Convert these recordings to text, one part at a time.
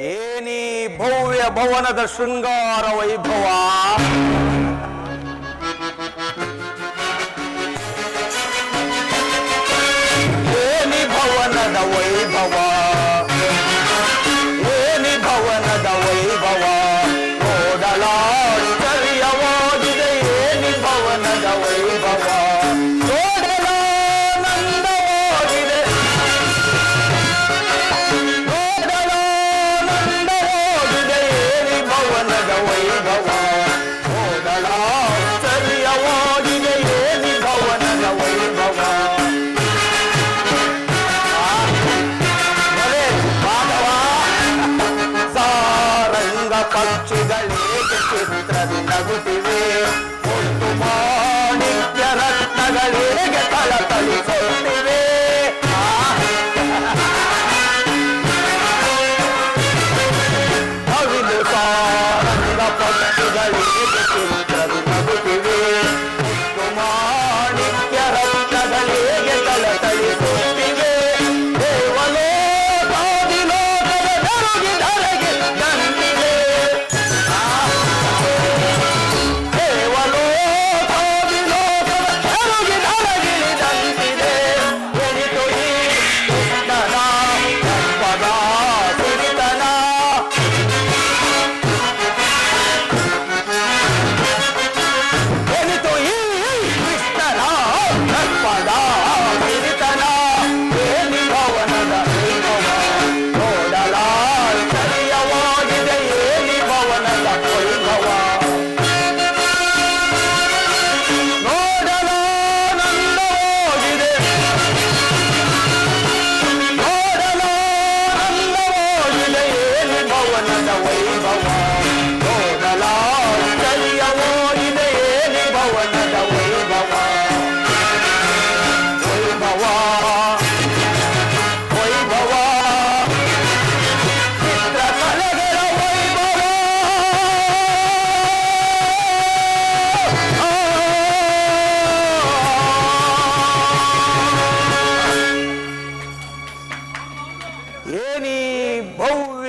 ಏನಿ ಭವ್ಯ ಭವನದ ಶೃಂಗಾರ ವೈಭವ.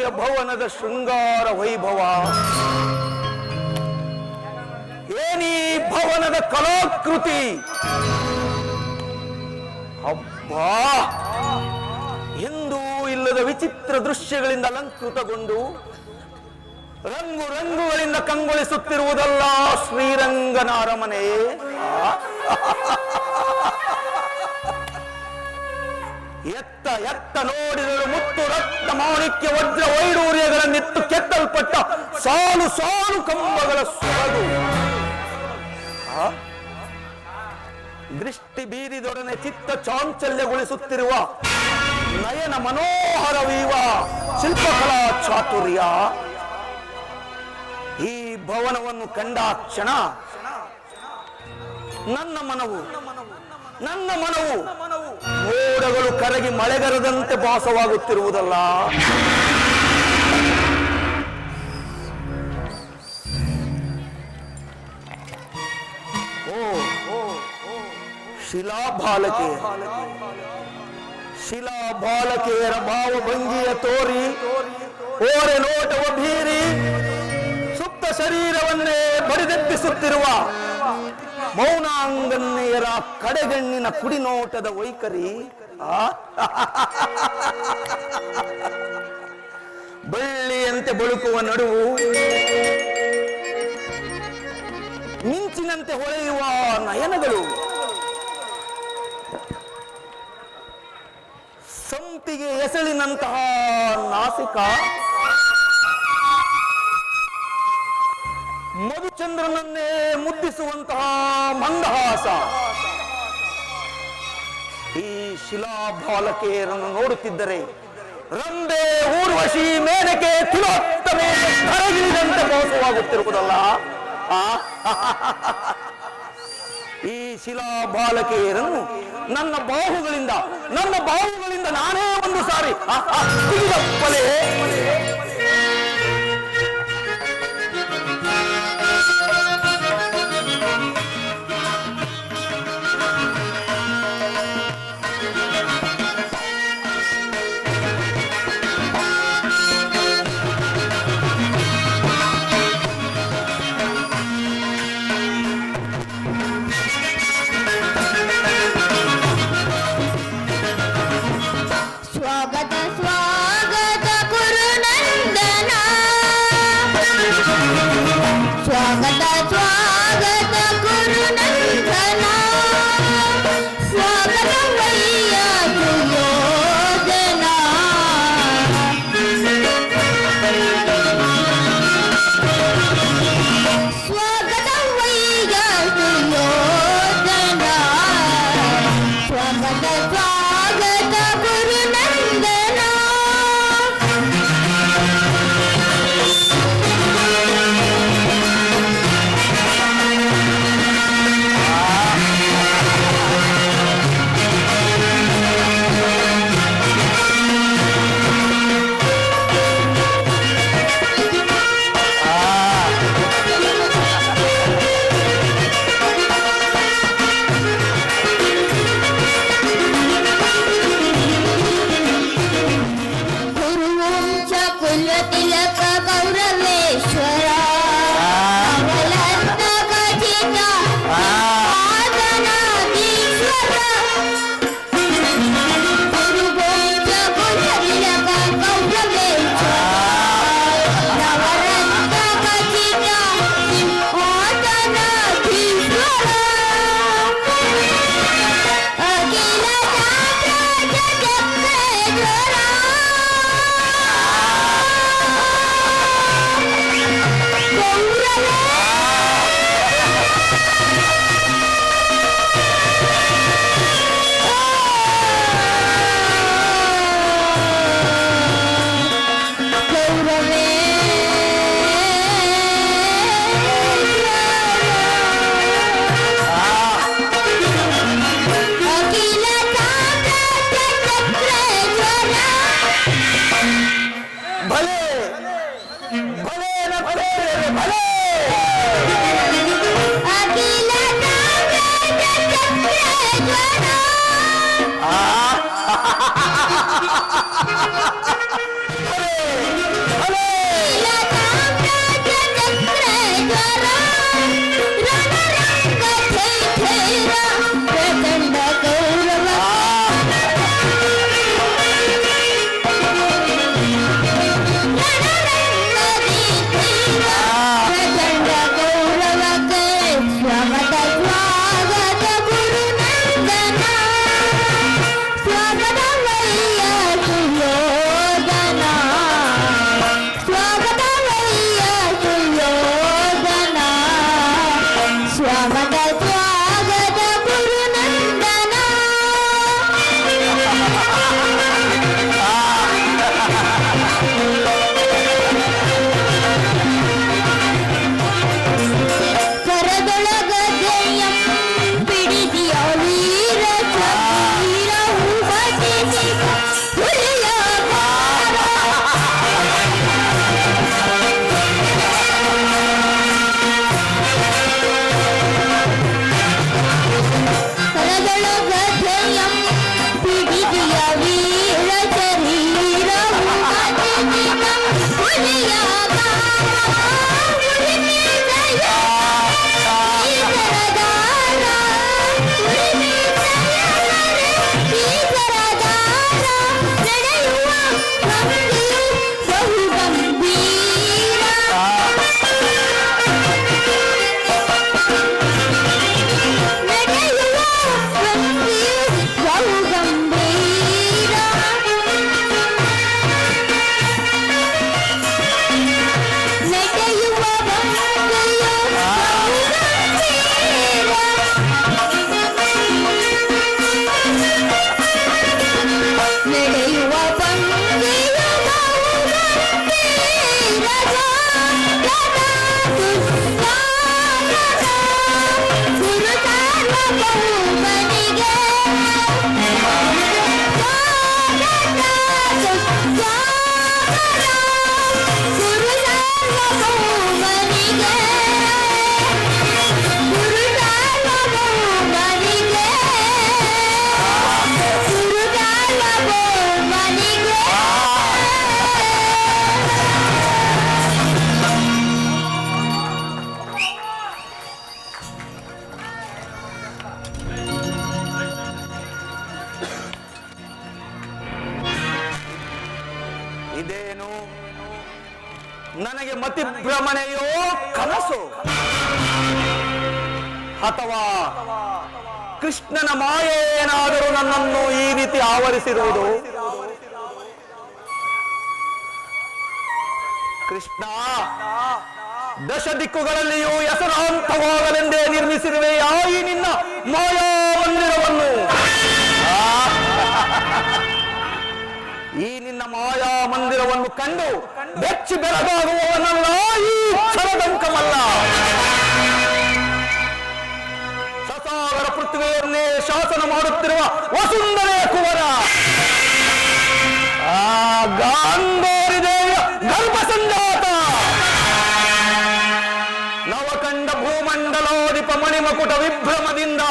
ಭವನದ ಶೃಂಗಾರ ವೈಭವ. ಏನಿ ಭವನದ ಕಲಾಕೃತಿ. ಹಬ್ಬಾ. ಎಂದೂ ಇಲ್ಲದ ವಿಚಿತ್ರ ದೃಶ್ಯಗಳಿಂದ ಅಲಂಕೃತಗೊಂಡು ರಂಗು ರಂಗುಗಳಿಂದ ಕಂಗೊಳಿಸುತ್ತಿರುವುದಲ್ಲ ಶ್ರೀರಂಗನ ಅರಮನೆ? ಎತ್ತ ಎತ್ತ ನೋಡಿದರು ಮುತ್ತು ರಕ್ತ ಮಾಣಿಕ್ಯ ವಜ್ರ ವೈಡೂರ್ಯಗಳನ್ನಿತ್ತು ಕೆತ್ತಲ್ಪಟ್ಟ ಸಾಲು ಸಾಲು ಕಂಬಗಳ ಸೊಗಡು? ದೃಷ್ಟಿ ಬೀರಿದೊಡನೆ ಚಿತ್ತ ಚಾಂಚಲ್ಯಗೊಳಿಸುತ್ತಿರುವ ನಯನ ಮನೋಹರವೀವ ಶಿಲ್ಪಕಲಾ ಚಾತುರ್ಯ ಈ ಭವನವನ್ನು ಕಂಡ ಕ್ಷಣ ನನ್ನ ಮನವು ನನ್ನ ಮನವು ಮೋಡಗಳು ಕರಗಿ ಮಳೆಗರದಂತೆ ಭಾಸವಾಗುತ್ತಿರುವುದಲ್ಲ. ಓ ಶಿಲಾಬಾಲಕೆ. ಭಾವ ಭಾವಭಂಗಿಯ ತೋರಿ, ಓರೆ ನೋಟವ ಬೀರಿ ಸುಪ್ತ ಶರೀರವನ್ನೇ ಬಡಿದೆಬ್ಬಿಸುತ್ತಿರುವ ಮೌನಾಂಗನ್ನೆಯರ ಕಡೆಗಣ್ಣಿನ ಕುಡಿನೋಟದ ವೈಖರಿ. ಬಳ್ಳಿಯಂತೆ ಬಳುಕುವ ನಡುವು ಮಿಂಚಿನಂತೆ ಹೊಳೆಯುವ ನಯನಗಳು. ಸಂಪಿಗೆ ಎಸಳಿನಂತಹ ನಾಸಿಕ ಮಧುಚಂದ್ರನನ್ನೇ ಮುದ್ದಿಸುವಂತಹ ಮಂದಹಾಸ. ಈ ಶಿಲಾಬಾಲಕೆಯರನ್ನು ನೋಡುತ್ತಿದ್ದರೆ ರಂದೆ ಊರ್ವಶಿ ಮೇನಕೆ ತಿಲೋತ್ತಮೆ ಕರಗಿಳಿದಂತೆ ಮೋಸವಾಗುತ್ತಿರುವುದಲ್ಲ. ಈ ಈ ಶಿಲಾಬಾಲಕೆಯರನ್ನು ನನ್ನ ಬಾಹುಗಳಿಂದ ನನ್ನ ಬಾಹುಗಳಿಂದ ನಾನೇ ಒಂದು ಸಾರಿ ಅಥವಾ ಕೃಷ್ಣನ ಮಾಯ ಏನಾದರೂ ನನ್ನನ್ನು ಈ ರೀತಿ ಆವರಿಸಿರುವುದು? ಕೃಷ್ಣ, ದಶ ದಿಕ್ಕುಗಳಲ್ಲಿಯೂ ಹೆಸರಾಂತವಾಗಲೆಂದೇ ನಿರ್ಮಿಸಿರುವೆ ಯಾಯಿ ನಿನ್ನ ಮಾಯಾ ಮಂದಿರವನ್ನು. ಈ ನಿನ್ನ ಮಾಯಾ ಮಂದಿರವನ್ನು ಕಂಡು ಬೆಚ್ಚಿ ಬೆಳಗಾಗುವವನಲ್ಲ ಈ ಕ್ಷರದಂಕಮಲ್ಲ ಪೃಥ್ವಿಯನ್ನೇ ಶಾಸನ ಮಾಡುತ್ತಿರುವ ವಸುಂಧರೆ ಕುವರ. ಆ ಗಾಂಧಾರಿ ದೇವಿಯ ಗರ್ಭ ಸಂಜಾತ. ನವಕಂಡ ಭೂಮಂಡಲೋದಿಪ ಮಣಿಮಕುಟ ವಿಭ್ರಮದಿಂದ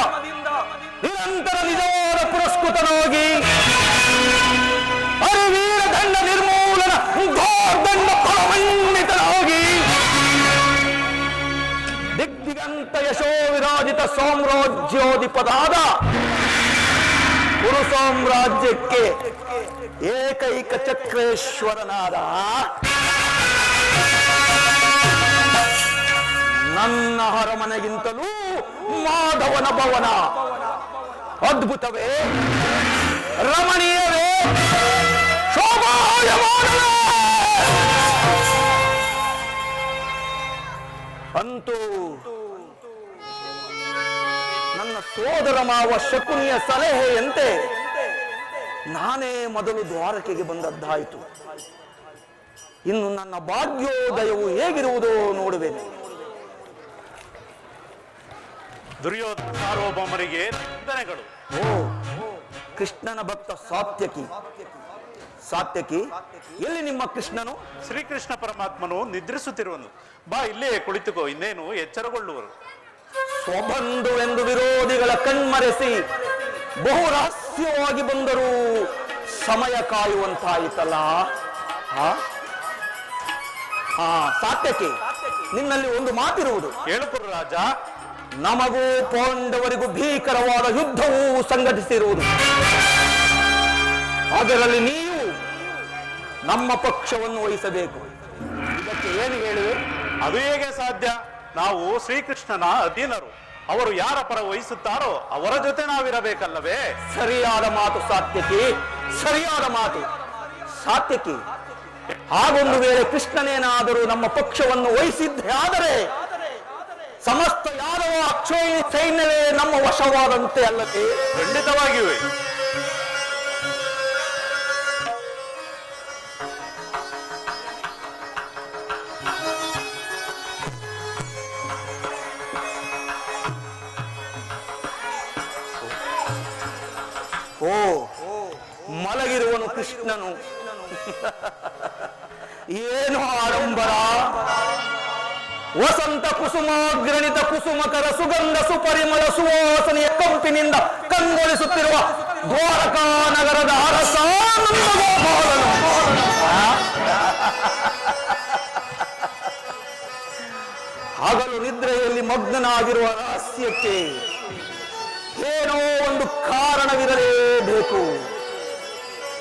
ನಿರಂತರ ನಿಜವಾದ ಪುರಸ್ಕೃತನಾಗಿ ಅರಿವೀರ ದಂಡ ನಿರ್ಮೂಲನ ಗೋರ್ದಂಡ ದಿಗ್ದಿಗಂತ ಯಶೋ ವಿರಾಜಿತ ಸಾಮ್ರಾಜ್ಯೋಧಿಪದಾದ ಗುರು ಸಾಮ್ರಾಜ್ಯಕ್ಕೆ ಏಕೈಕ ಚಕ್ರೇಶ್ವರನಾದ ನನ್ನ ಹರಮನೆಗಿಂತಲೂ ಮಾಧವನ ಭವನ. ಅದ್ಭುತವೇ. ರಮಣೀಯವೇ. ಶೋಭಾಯಮಾನವೇ. ಅಂತೂ ನನ್ನ ಸೋದರ ಮಾವ ಶಕುನಿಯ ಸಲಹೆಯಂತೆ ನಾನೇ ಮೊದಲು ದ್ವಾರಕೆಗೆ ಬಂದದ್ದಾಯಿತು. ಇನ್ನು ನನ್ನ ಭಾಗ್ಯೋದಯವು ಹೇಗಿರುವುದೋ ನೋಡುವೆನು. ದುರ್ಯೋಧನ ಸಾರ್ವಭೌಮರಿಗೆ ಓ ಕೃಷ್ಣನ ಭಕ್ತ ಸಾತ್ಯಕಿ. ಸಾತ್ಯಕಿ. ಎಲ್ಲಿ ನಿಮ್ಮ ಕೃಷ್ಣನು? ಶ್ರೀಕೃಷ್ಣ ಪರಮಾತ್ಮನು ನಿದ್ರಿಸುತ್ತಿರುವನು. ಬಾ ಇಲ್ಲೇ ಕುಳಿತುಕೋ ಇನ್ನೇನು ಎಚ್ಚರಗೊಳ್ಳುವರು. ಸ್ವಬಂಧುವೆಂದು ವಿರೋಧಿಗಳ ಕಣ್ಮರೆಸಿ ಬಹು ರಹಸ್ಯವಾಗಿ ಬಂದರೂ ಸಮಯ ಕಾಯುವಂತಾಯಿತಲ್ಲ. ಹಾ ಸಾತ್ಯಕಿ ನಿನ್ನಲ್ಲಿ ಒಂದು ಮಾತಿರುವುದು. ಹೇಳುತ್ತರು ರಾಜ. ನಮಗೂ ಪಾಂಡವರಿಗೂ ಭೀಕರವಾದ ಯುದ್ಧವೂ ಸಂಘಟಿಸಿರುವುದು. ಅದರಲ್ಲಿ ನೀವು ನಮ್ಮ ಪಕ್ಷವನ್ನು ವಹಿಸಬೇಕು. ಇದಕ್ಕೆ ಏನು ಹೇಳುವೆ ಅದು ಹೇಗೆ ಸಾಧ್ಯ? ನಾವು ಶ್ರೀಕೃಷ್ಣನ ಅಧೀನರು. ಅವರು ಯಾರ ಪರ ವಹಿಸುತ್ತಾರೋ ಅವರ ಜೊತೆ ನಾವಿರಬೇಕಲ್ಲವೇ? ಸರಿಯಾದ ಮಾತು ಸಾತ್ಯಕಿ. ಸರಿಯಾದ ಮಾತು. ಸಾತ್ಯಕಿ. ಹಾಗೊಂದು ವೇಳೆ ಕೃಷ್ಣನೇನಾದರೂ ನಮ್ಮ ಪಕ್ಷವನ್ನು ವಹಿಸಿದ್ದೇ ಆದರೆ ಸಮಸ್ತ ಯಾದವ ಅಕ್ಷಯ ಸೈನ್ಯವೇ ನಮ್ಮ ವಶವಾದಂತೆ ಅಲ್ಲದೆ ಖಂಡಿತವಾಗಿಯೂ. ಕೃಷ್ಣನು. ಏನು ಆಡಂಬರ? ವಸಂತ ಕುಸುಮಾಗ್ರಣಿತ ಕುಸುಮಕರ ಸುಗಂಧ ಸುಪರಿಮಳ ಸುವಾಸನೆಯ ಕಂಪಿನಿಂದ ಕಂಗೊಳಿಸುತ್ತಿರುವ ದ್ವಾರಕಾ ನಗರದ ಅರಸ. ಹಗಲು ನಿದ್ರೆಯಲ್ಲಿ ಮಗ್ನನಾಗಿರುವ ರಹಸ್ಯಕ್ಕೆ ಏನೋ ಒಂದು ಕಾರಣವಿರಲೇಬೇಕು.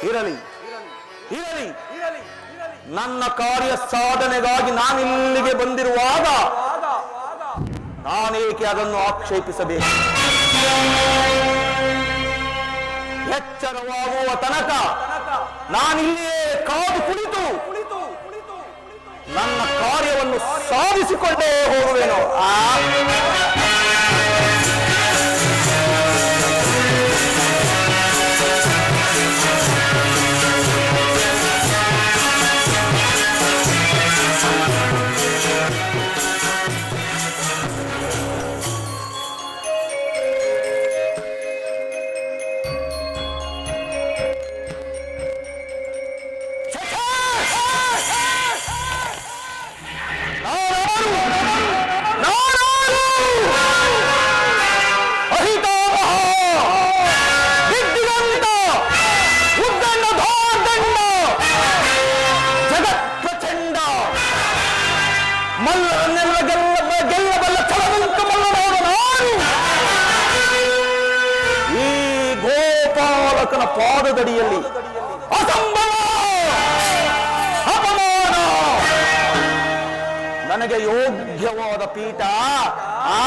ಇರಲಿ. ಇರಲಿ. ನನ್ನ ಕಾರ್ಯ ಸಾಧನೆಗಾಗಿ ನಾನು ಇಲ್ಲಿಗೆ ಬಂದಿರುವಾಗ ನಾನೇಕೆ ಅದನ್ನು ಆಕ್ಷೇಪಿಸಬೇಕು? ಎಚ್ಚರವಾಗುವ ತನಕ ನಾನಿಲ್ಲಿಯೇ ಕಾದು ಕುಳಿತು ನನ್ನ ಕಾರ್ಯವನ್ನು ಸಾಧಿಸಿಕೊಂಡೇ ಹೋಗುವೆನು? ಆ? ಮಲ್ಲರನ್ನೆಲ್ಲ ಗೆಲ್ಲ ಗೆಲ್ಲಬಲ್ಲ ಛಲವಂತ ಮಲ್ಲನಾದ ನಾನು ಈ ಗೋಪಾಲಕನ ಪಾದದಡಿಯಲ್ಲಿ ಅಸಂಭವ ಅಪಮಾನ. ನನಗೆ ಯೋಗ್ಯವಾದ ಪೀಠ. ಆ,